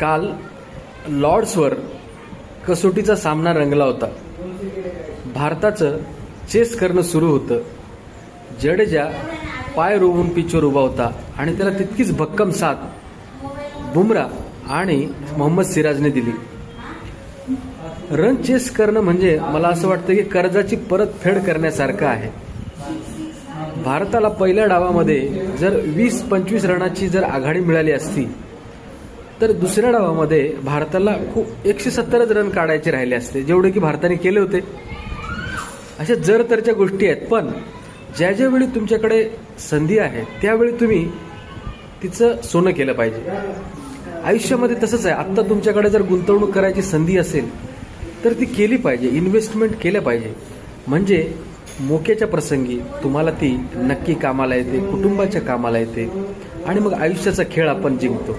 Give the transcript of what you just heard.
काल लॉर्ड्सवर कसोटीचा सामना रंगला होता. भारताचं चेस करणं सुरू होतं. जडेजा पाय रोवून पिचवर उभा होता आणि त्याला तितकीच भक्कम साथ बुमरा आणि मोहम्मद सिराजने दिली. रन चेस करणं म्हणजे मला असं वाटतं की कर्जाची परतफेड करण्यासारखं आहे. भारताला पहिल्या डावामध्ये जर वीस पंचवीस रनाची जर आघाडी मिळाली असती तर दुसऱ्या डावामध्ये भारताला खूप एकशे सत्तरच रन काढायचे राहिले असते जेवढे की भारताने केले होते. अशा जर तरच्या गोष्टी आहेत पण ज्या ज्या वेळी तुमच्याकडे संधी आहे त्यावेळी तुम्ही तिचं सोनं केलं पाहिजे. आयुष्यामध्ये तसंच आहे आत्ता तुमच्याकडे जर गुंतवणूक करायची संधी असेल तर ती केली पाहिजे इन्व्हेस्टमेंट केलं पाहिजे. म्हणजे मोक्याच्या प्रसंगी तुम्हाला ती नक्की कामाला येते कुटुंबाच्या कामाला येते आणि मग आयुष्याचा खेळ आपण जिंकतो.